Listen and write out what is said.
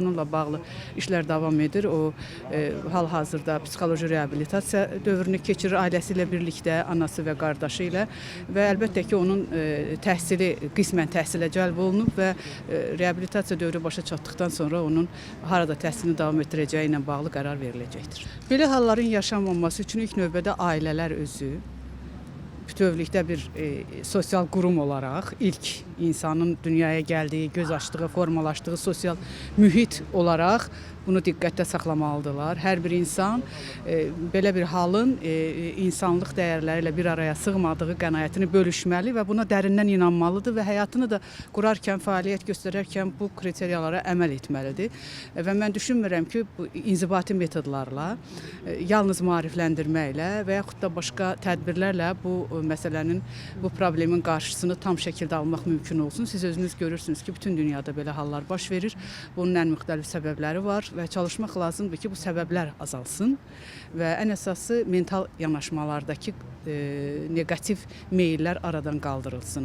Onunla bağlı işlər davam edir. O e, hal-hazırda psixoloji reabilitasiya dövrünü keçirir ailəsi ilə birlikdə, anası və qardaşı ilə və ki, onun e, təhsili qismən təhsilə cəlb olunub və e, dövrü başa çatdıqdan sonra onun harada təhsilini davam etdirəcəyi ilə bağlı qərar veriləcəkdir. Belə halların yaşanmaması üçün ilk növbədə ailələr özü bütövlükdə bir e, sosial qurum olaraq ilk insanın dünyaya gəldiyi, göz açdığı, formalaşdığı sosial mühit olaraq bunu diqqətdə saxlamalıdırlar. Hər bir insan e, belə bir halın e, insanlıq dəyərləri ilə bir araya sığmadığı qənaətini bölüşməli və buna dərindən inanmalıdır və həyatını da qurarkən, fəaliyyət göstərərkən bu kriteriyalara əməl etməlidir. E, Və mən düşünmürəm ki, bu inzibati metodlarla, e, yalnız maarifləndirməklə və yaxud da başqa tədbirlərlə bu e, məsələnin, bu problemin qarşısını tam şəkildə almaq mümkün olsun. Siz özünüz görürsünüz ki, bütün dünyada belə hallar baş verir. Bunun ən müxtəlif səbəbləri var və çalışmaq lazımdır ki, bu səbəblər azalsın və ən əsası mental yanaşmalardakı e, neqativ meyllər aradan qaldırılsın.